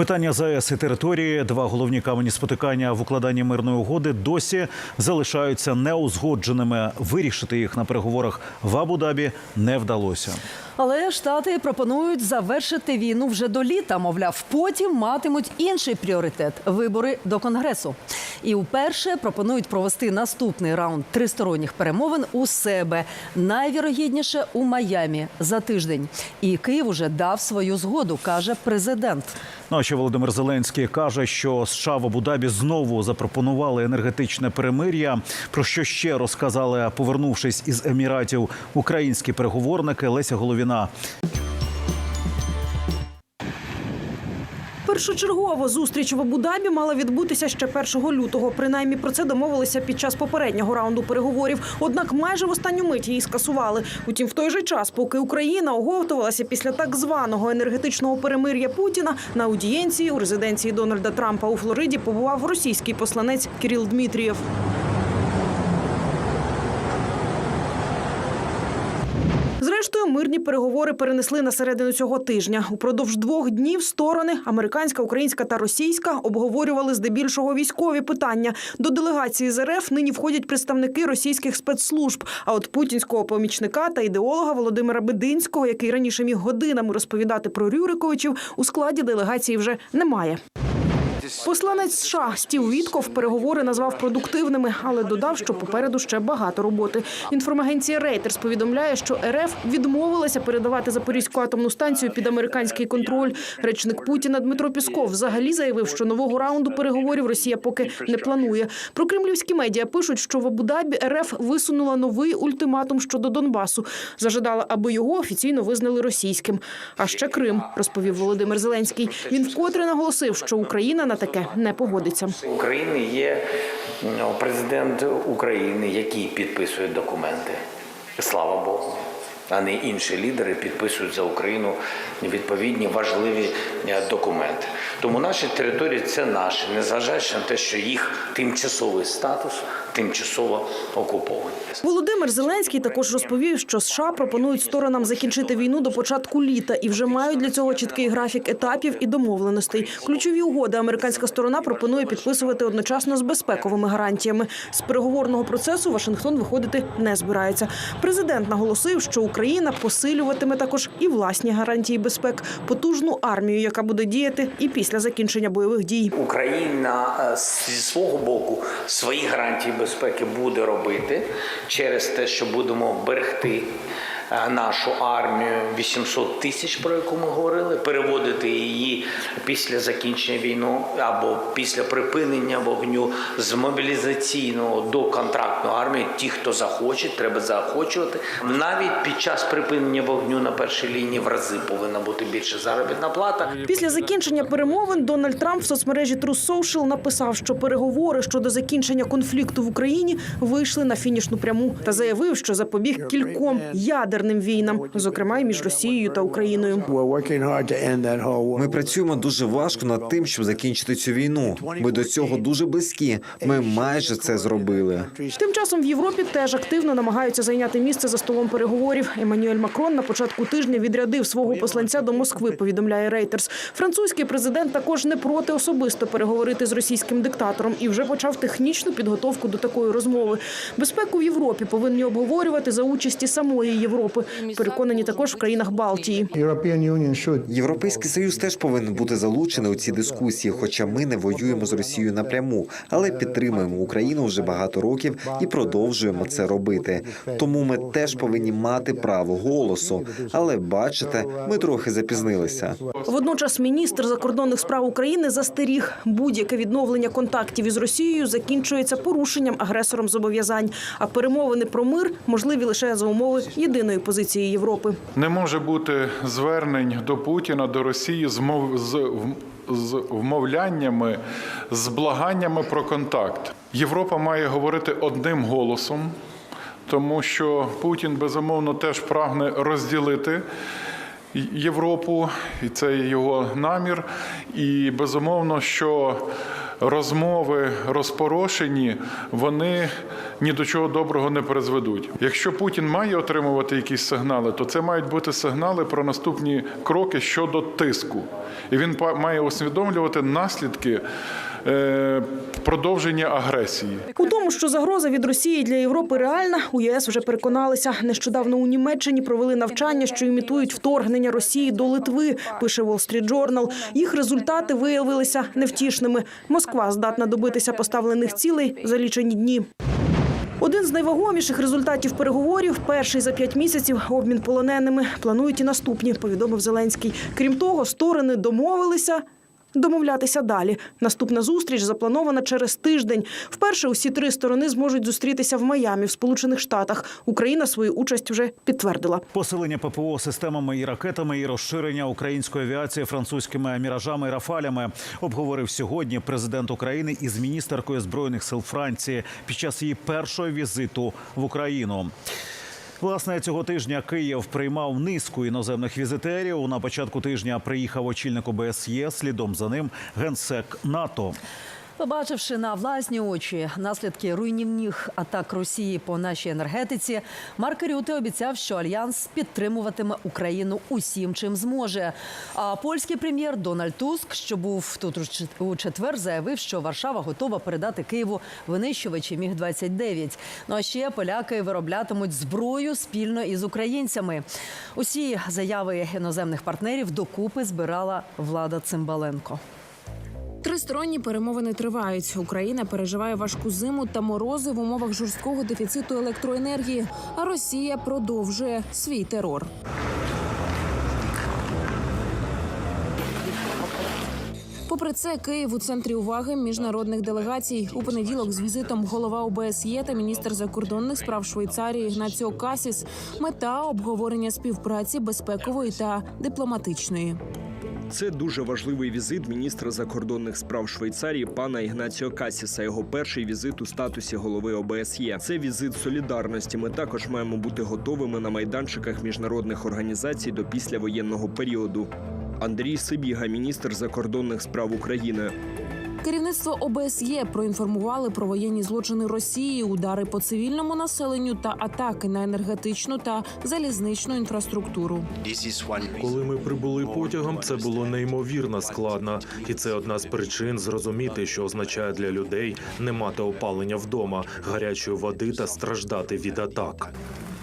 Питання ЗАЕС і території, два головні камені спотикання в укладанні мирної угоди досі залишаються неузгодженими. Вирішити їх на переговорах в Абу-Дабі не вдалося. Але штати пропонують завершити війну вже до літа. Мовляв, потім матимуть інший пріоритет вибори до конгресу. І вперше пропонують провести наступний раунд тристоронніх перемовин у себе найвірогідніше у Майамі за тиждень. І Київ уже дав свою згоду, каже президент. Ну а ще Володимир Зеленський каже, що США в Абу-Дабі знову запропонували енергетичне перемир'я. Про що ще розказали, повернувшись із еміратів, українські переговорники Леся Головіна. Першочергова зустріч в Абу-Дабі мала відбутися ще 1 лютого. Принаймні про це домовилися під час попереднього раунду переговорів. Однак майже в останню мить її скасували. Утім, в той же час, поки Україна оговтувалася після так званого енергетичного перемир'я Путіна, на аудієнції у резиденції Дональда Трампа у Флориді побував російський посланець Кирил Дмитрієв. Зрештою, мирні переговори перенесли на середину цього тижня. Упродовж двох днів сторони американська, українська та російська обговорювали здебільшого військові питання. До делегації з РФ нині входять представники російських спецслужб. А от путінського помічника та ідеолога Володимира Бединського, який раніше міг годинами розповідати про Рюриковичів, у складі делегації вже немає. Посланець США Стів Вітков переговори назвав продуктивними, але додав, що попереду ще багато роботи. Інформагенція Рейтерс повідомляє, що РФ відмовилася передавати Запорізьку атомну станцію під американський контроль. Речник Путіна Дмитро Пісков взагалі заявив, що нового раунду переговорів Росія поки не планує. Про кремлівські медіа пишуть, що в Абу-Дабі РФ висунула новий ультиматум щодо Донбасу. Зажадала, аби його офіційно визнали російським. А ще Крим, розповів Володимир Зеленський. Він вкотре наголосив, що Україна на таке не погодиться. України є президент України, який підписує документи. Слава Богу. А не інші лідери підписують за Україну відповідні важливі е, документи. Тому наші території це наші, незважаючи на те, що їх тимчасовий статус тимчасово окуповані. Володимир Зеленський також розповів, що США пропонують сторонам закінчити війну до початку літа і вже мають для цього чіткий графік етапів і домовленостей. Ключові угоди американська сторона пропонує підписувати одночасно з безпековими гарантіями. З переговорного процесу Вашингтон виходити не збирається. Президент наголосив, що Україна посилюватиме також і власні гарантії безпек, потужну армію, яка буде діяти і після закінчення бойових дій. Україна е, зі свого боку свої гарантії безпеки буде робити через те, що будемо берегти нашу армію 800 тисяч, про яку ми говорили, переводити її після закінчення війни або після припинення вогню з мобілізаційного до контрактної армії. Ті, хто захоче, треба заохочувати. Навіть під час припинення вогню на першій лінії в рази повинна бути більше заробітна плата. Після закінчення перемовин Дональд Трамп в соцмережі True Social написав, що переговори щодо закінчення конфлікту в Україні вийшли на фінішну пряму та заявив, що запобіг кільком ядерним війнам, зокрема і між Росією та Україною. Ми працюємо дуже важко над тим, щоб закінчити цю війну. Ми до цього дуже близькі. Ми майже це зробили. Тим часом в Європі теж активно намагаються зайняти місце за столом переговорів. Еммануель Макрон на початку тижня відрядив свого посланця до Москви. Повідомляє Рейтерс. Французький президент також не проти особисто переговорити з російським диктатором і вже почав технічну підготовку до такої розмови. Безпеку в Європі повинні обговорювати за участі самої Європи. Переконані також в країнах Балтії. Європейський союз теж повинен бути залучений у ці дискусії, хоча ми не воюємо з Росією напряму, але підтримуємо Україну вже багато років і продовжуємо це робити. Тому ми теж повинні мати право голосу. Але бачите, ми трохи запізнилися. Водночас міністр закордонних справ України застеріг, будь-яке відновлення контактів із Росією закінчується порушенням агресором зобов'язань. А перемовини про мир можливі лише за умови єдиної позиції Європи. Не може бути звернень до Путіна, до Росії з мов- з з вмовляннями, з благаннями про контакт. Європа має говорити одним голосом, тому що Путін безумовно теж прагне розділити Європу, і це його намір. І безумовно, що розмови розпорошені, вони ні до чого доброго не призведуть. Якщо Путін має отримувати якісь сигнали, то це мають бути сигнали про наступні кроки щодо тиску. І він має усвідомлювати наслідки продовження агресії. У тому, що загроза від Росії для Європи реальна, у єС вже переконалися. Нещодавно у Німеччині провели навчання, що імітують вторгнення Росії до Литви. Пише Wall Street Journal. Їх результати виявилися невтішними. Москва здатна добитися поставлених цілей за лічені дні. Один з найвагоміших результатів переговорів перший за п'ять місяців обмін полоненими. Планують і наступні, повідомив Зеленський. Крім того, сторони домовилися. Домовлятися далі. Наступна зустріч запланована через тиждень. Вперше усі три сторони зможуть зустрітися в Майамі, в Сполучених Штатах. Україна свою участь вже підтвердила. Посилення ППО системами і ракетами і розширення української авіації французькими міражами і рафалями обговорив сьогодні президент України із міністеркою збройних сил Франції під час її першого візиту в Україну. Власне, цього тижня Київ приймав низку іноземних візитерів. На початку тижня приїхав очільник ОБСЄ, слідом за ним генсек НАТО. Побачивши на власні очі наслідки руйнівних атак Росії по нашій енергетиці, Марк Рюте обіцяв, що альянс підтримуватиме Україну усім, чим зможе. А польський прем'єр Дональд Туск, що був тут у четвер, заявив, що Варшава готова передати Києву винищувачі міг 29 Ну а ще поляки вироблятимуть зброю спільно із українцями. Усі заяви іноземних партнерів докупи збирала влада Цимбаленко. Тристоронні перемовини тривають. Україна переживає важку зиму та морози в умовах жорсткого дефіциту електроенергії. А Росія продовжує свій терор. Попри це, Київ у центрі уваги міжнародних делегацій. У понеділок з візитом голова ОБСЄ та міністр закордонних справ Швейцарії Ігнаціо Касіс. Мета обговорення співпраці безпекової та дипломатичної. Це дуже важливий візит міністра закордонних справ Швейцарії пана Ігнаціо Касіса. Його перший візит у статусі голови ОБСЄ. Це візит солідарності. Ми також маємо бути готовими на майданчиках міжнародних організацій до післявоєнного періоду. Андрій Сибіга, міністр закордонних справ України. Керівництво ОБСЄ проінформували про воєнні злочини Росії, удари по цивільному населенню та атаки на енергетичну та залізничну інфраструктуру. Коли ми прибули потягом, це було неймовірно складно, і це одна з причин зрозуміти, що означає для людей не мати опалення вдома, гарячої води та страждати від атак.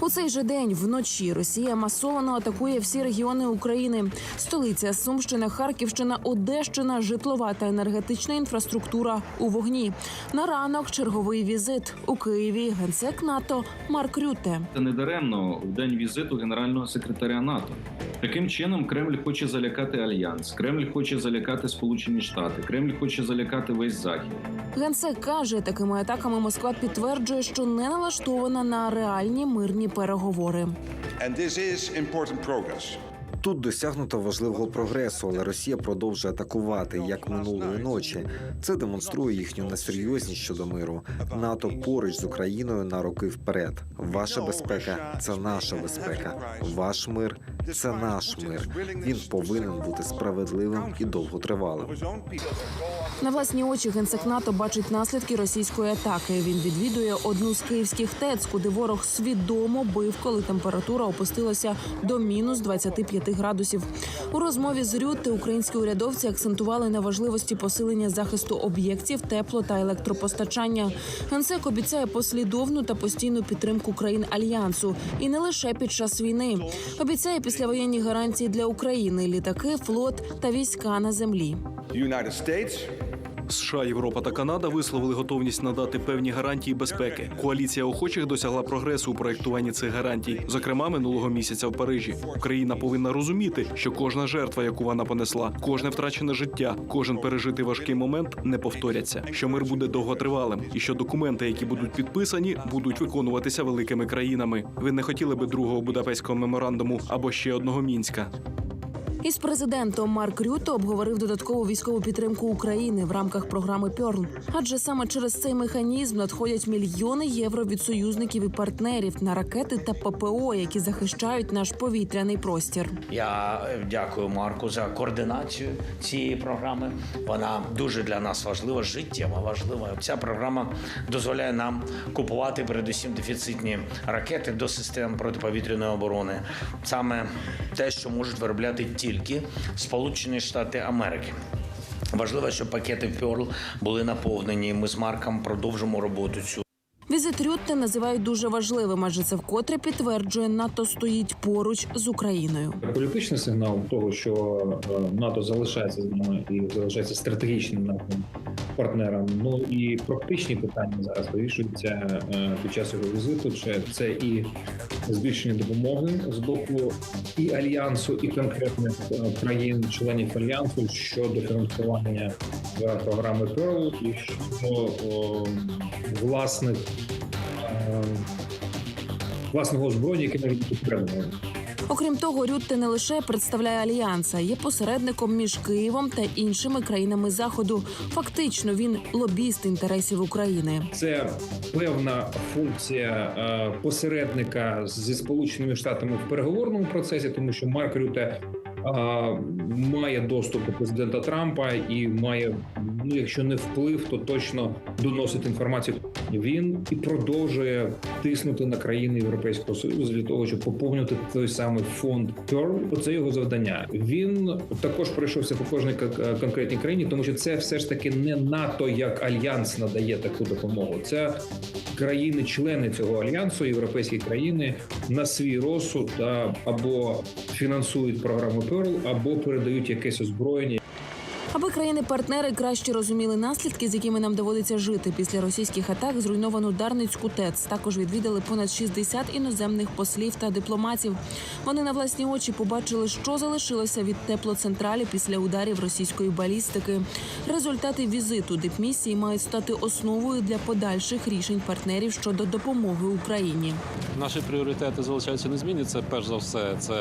У цей же день вночі Росія масово атакує всі регіони України: столиця, Сумщина, Харківщина, Одещина, житлова та енергетична інфраструктура у вогні. На ранок черговий візит у Києві. Генсек НАТО Марк Рюте. Це не даремно в день візиту генерального секретаря НАТО. Таким чином, Кремль хоче залякати альянс, Кремль хоче залякати Сполучені Штати, Кремль хоче залякати весь захід. Генсек каже, такими атаками Москва підтверджує, що не налаштована на реальні мирні переговори. Тут досягнуто важливого прогресу, але Росія продовжує атакувати як минулої ночі. Це демонструє їхню несерйозність щодо миру. НАТО поруч з Україною на роки вперед. Ваша безпека це наша безпека. Ваш мир це наш мир. Він повинен бути справедливим і довготривалим. На власні очі генсек НАТО бачить наслідки російської атаки. Він відвідує одну з київських ТЕЦ, куди ворог свідомо бив, коли температура опустилася до мінус 25 градусів. У розмові з Рютте українські урядовці акцентували на важливості посилення захисту об'єктів, тепло та електропостачання. Генсек обіцяє послідовну та постійну підтримку країн альянсу, і не лише під час війни. Обіцяє післявоєнні гарантії для України, літаки, флот та війська на землі. США, Європа та Канада висловили готовність надати певні гарантії безпеки. Коаліція охочих досягла прогресу у проєктуванні цих гарантій. Зокрема, минулого місяця в Парижі. Україна повинна розуміти, що кожна жертва, яку вона понесла, кожне втрачене життя, кожен пережитий важкий момент не повторяться. Що мир буде довготривалим, і що документи, які будуть підписані, будуть виконуватися великими країнами. Ви не хотіли би другого Будапештського меморандуму або ще одного мінська. Із президентом Марк Рюто обговорив додаткову військову підтримку України в рамках програми Пьорл. Адже саме через цей механізм надходять мільйони євро від союзників і партнерів на ракети та ППО, які захищають наш повітряний простір. Я е, дякую Марку за координацію цієї програми. Вона дуже для нас важлива, життєво важлива. Ця програма дозволяє нам купувати передусім дефіцитні ракети до систем протиповітряної оборони. Саме те, що можуть виробляти тільки Сполучені Штати Америки. Важливо, щоб пакети Pearl були наповнені. Ми з Марком продовжимо роботу цю. Візит Рютте називають дуже важливим, адже це вкотре підтверджує, НАТО стоїть поруч з Україною. Політичний сигнал того, що е, НАТО залишається з нами і залишається стратегічним нашим партнером. Ну і практичні питання зараз вирішуються е, під час його візиту. Чи це і збільшення допомоги з боку і альянсу, і конкретних е, країн-членів альянсу щодо фінансування програми Pearl і щодо власних власного озброєння, яке бути передано. Окрім того, Рютте не лише представляє альянс, а є посередником між Києвом та іншими країнами заходу. Фактично, він лобіст інтересів України. Це певна функція е, посередника зі сполученими штатами в переговорному процесі, тому що Марк Рюте е, має доступ до президента Трампа і має, ну якщо не вплив, то точно доносить інформацію. Він і продовжує тиснути на країни Європейського союзу для того, щоб поповнити той самий фонд Pearl. Оце його завдання. Він також пройшовся по кожній конкретній країні, тому що це все ж таки не НАТО як альянс надає таку допомогу. Це країни-члени цього альянсу, європейські країни на свій розсуд або фінансують програму Pearl, або передають якесь озброєння. Аби країни-партнери краще розуміли наслідки, з якими нам доводиться жити після російських атак, зруйновану Дарницьку ТЕЦ. Також відвідали понад 60 іноземних послів та дипломатів. Вони на власні очі побачили, що залишилося від теплоцентралі після ударів російської балістики. Результати візиту дипмісії мають стати основою для подальших рішень партнерів щодо допомоги Україні. Наші пріоритети залишаються незмінні. Це перш за все це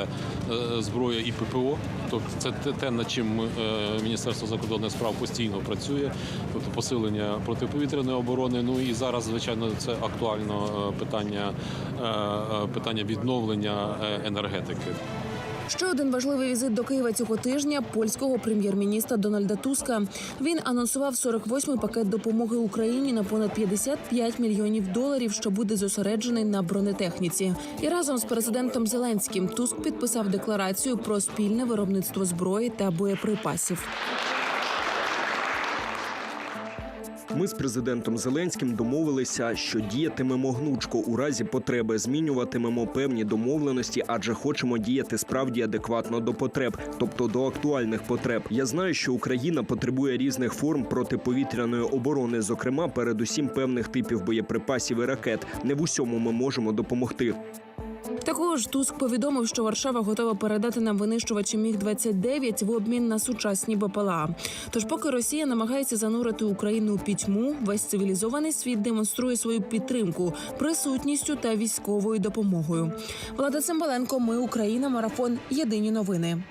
е, зброя і ППО. Тобто це те- над чим ми, е, Міністерство закордонних справ постійно працює, тобто посилення протиповітряної оборони. Ну і зараз, звичайно, це актуально е, питання, е, е, питання відновлення енергетики. Ще один важливий візит до Києва цього тижня польського прем'єр-міністра Дональда Туска. Він анонсував 48-й пакет допомоги Україні на понад 55 мільйонів доларів, що буде зосереджений на бронетехніці. І разом з президентом Зеленським Туск підписав декларацію про спільне виробництво зброї та боєприпасів. Ми з президентом Зеленським домовилися, що діятимемо гнучко у разі потреби, змінюватимемо певні домовленості, адже хочемо діяти справді адекватно до потреб, тобто до актуальних потреб. Я знаю, що Україна потребує різних форм протиповітряної оборони, зокрема, передусім певних типів боєприпасів і ракет. Не в усьому ми можемо допомогти. Також Туск повідомив, що Варшава готова передати нам винищувачі міг 29 в обмін на сучасні БПЛА. Тож, поки Росія намагається занурити Україну у пітьму, весь цивілізований світ демонструє свою підтримку присутністю та військовою допомогою. Влада Цимбаленко, ми Україна, марафон. Єдині новини.